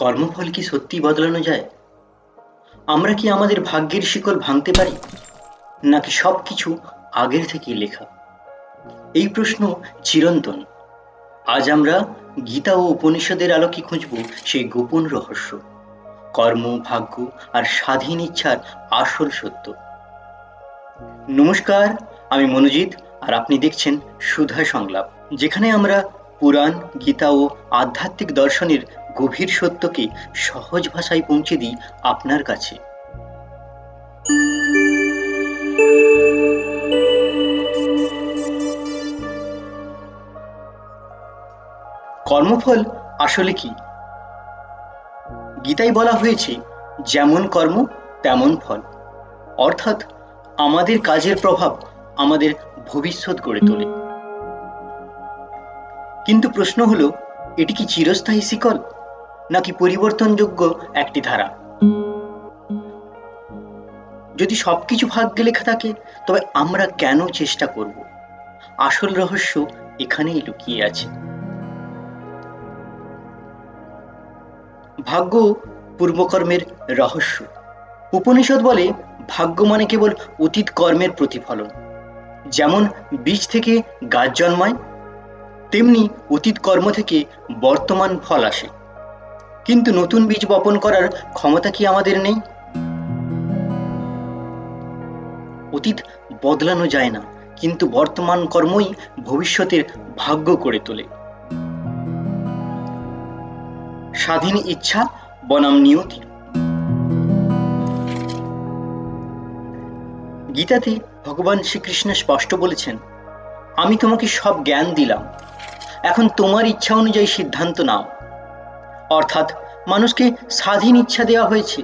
কর্মফল কি সত্যি বদলানো যায়? আমরা কি আমাদের ভাগ্যের শিকল ভাঙতে পারি? নাকি সব কিছু আগের থেকেই লেখা? এই প্রশ্ন চিরন্তন। আজ আমরা গীতা ও উপনিষদের আলোকে খুঁজব সেই গোপন রহস্য। কর্ম, ভাগ্য আর স্বাধীন ইচ্ছার আসল সত্য। নমস্কার, আমি মনোজিৎ আর আপনি দেখছেন সুধা সংলাপ, যেখানে আমরা পুরাণ, গীতা ও আধ্যাত্মিক দর্শনের গভীর সত্যকে সহজ ভাষায় পৌঁছে দিই আপনার কাছে। কর্মফল আসলে কি? গীতায় বলা হয়েছে, যেমন কর্ম, তেমন ফল। অর্থাৎ আমাদের কাজের প্রভাব আমাদের ভবিষ্যৎ গড়ে তোলে। কিন্তু প্রশ্ন হলো, এটি কি চিরস্থায়ী শিকল? নাকি পরিবর্তনযোগ্য একটি ধারা? যদি সবকিছু ভাগ্যে লেখা থাকে, তবে আমরা কেন চেষ্টা করব? আসল রহস্য এখানেই লুকিয়ে আছে। ভাগ্য পূর্বকর্মের রহস্য। উপনিষদ বলে, ভাগ্য মানে কেবল অতীত কর্মের প্রতিফলন। যেমন বীজ থেকে গাছ জন্মায়, তেমনি অতীত কর্ম থেকে বর্তমান ফল আসে। কিন্তু নতুন বীজ বপন করার ক্ষমতা কি আমাদের নেই? অতীত বদলানো যায় না, কিন্তু বর্তমান কর্মই ভবিষ্যতের ভাগ্য করে তোলে। স্বাধীন ইচ্ছা, বনাম নিয়তি। গীতাতে ভগবান শ্রীকৃষ্ণ স্পষ্ট বলেছেন, আমি তোমাকে সব জ্ঞান দিলাম। এখন তোমার ইচ্ছা অনুযায়ী সিদ্ধান্ত নাও। অর্থাৎ মানুষকে স্বাধীন ইচ্ছা দেওয়া হয়েছে।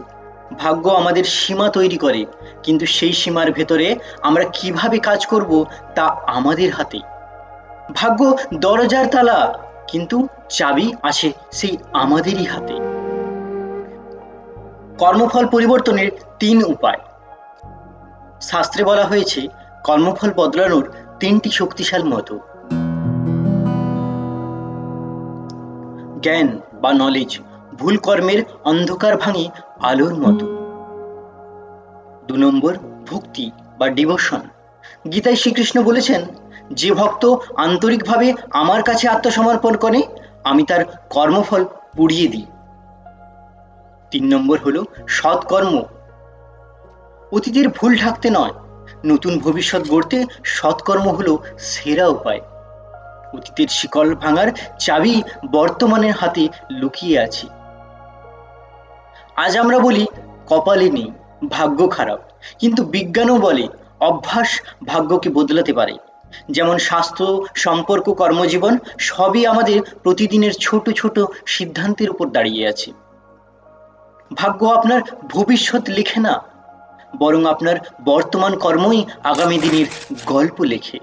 ভাগ্য আমাদের সীমা তৈরি করে, কিন্তু সেই সীমার ভেতরে আমরা কীভাবে কাজ করব তা আমাদের হাতে। ভাগ্য দরজার তালা, কিন্তু চাবি আছে সেই আমাদেরই হাতে। কর্মফল পরিবর্তনের তিন উপায়। শাস্ত্রে বলা হয়েছে, কর্মফল বদলানোর তিনটি শক্তিশাল মতো। জ্ঞান বা নলেজ ভুল কর্মের অন্ধকার ভাঙি আলোর মতো। দু নম্বর, ভক্তি বা ডিভোশন গীতায় শ্রীকৃষ্ণ বলেছেন, যে ভক্ত আন্তরিকভাবে আমার কাছে আত্মসমর্পণ করে, আমি তার কর্মফল পুড়িয়ে দিই। তিন নম্বর হলো সৎকর্ম। অতীতের ভুল ঢাকতে নয়, নতুন ভবিষ্যৎ গড়তে সৎকর্ম হলো সেরা উপায়। অতীতের শিকল ভাঙার চাবি বর্তমানের হাতে লুকিয়ে আছে। আজ আমরা বলি, কপালে নেই, ভাগ্য খারাপ। কিন্তু বিজ্ঞানও বলে, অভ্যাস ভাগ্যকে বদলাতে পারে। যেমন স্বাস্থ্য, সম্পর্ক, কর্মজীবন, সবই আমাদের প্রতিদিনের ছোট ছোট সিদ্ধান্তের উপর দাঁড়িয়ে আছে। ভাগ্য আপনার ভবিষ্যৎ লেখে না, বরং আপনার বর্তমান কর্মই আগামী দিনের গল্প লেখে।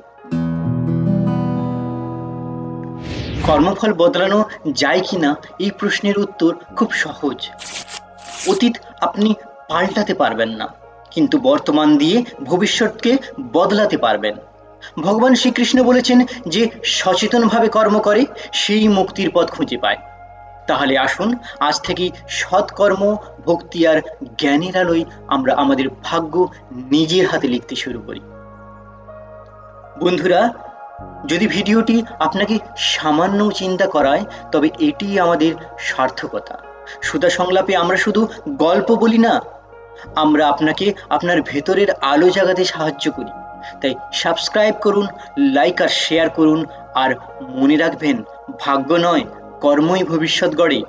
কর্মফল বদলানো যায় কিনা এই প্রশ্নের উত্তর খুব সহজ। অতীত আপনি পাল্টাতে পারবেন না, কিন্তু বর্তমান দিয়ে ভবিষ্যৎকে বদলাতে পারবেন। ভগবান শ্রীকৃষ্ণ বলেছেন যে সচেতনভাবে কর্ম করে, সেই মুক্তির পথ খুঁজে পায়। তাহলে আসুন, আজ থেকে সৎকর্ম, ভক্তি আর জ্ঞানের আলোয় আমরা আমাদের ভাগ্য নিজের হাতে লিখতে শুরু করি। বন্ধুরা যদি ভিডিওটি আপনাকে সামান্য চিন্তা করায়, তবে এটি আমাদের সার্থকতা। সুধা সংলাপে আমরা শুধু গল্প বলি না, আমরা আপনাকে আপনার ভেতরের আলো জাগাতে সাহায্য করি। তাই সাবস্ক্রাইব করুন, লাইক আর শেয়ার করুন, আর মনে রাখবেন, ভাগ্য নয়, কর্মই ভবিষ্যৎ গড়ে।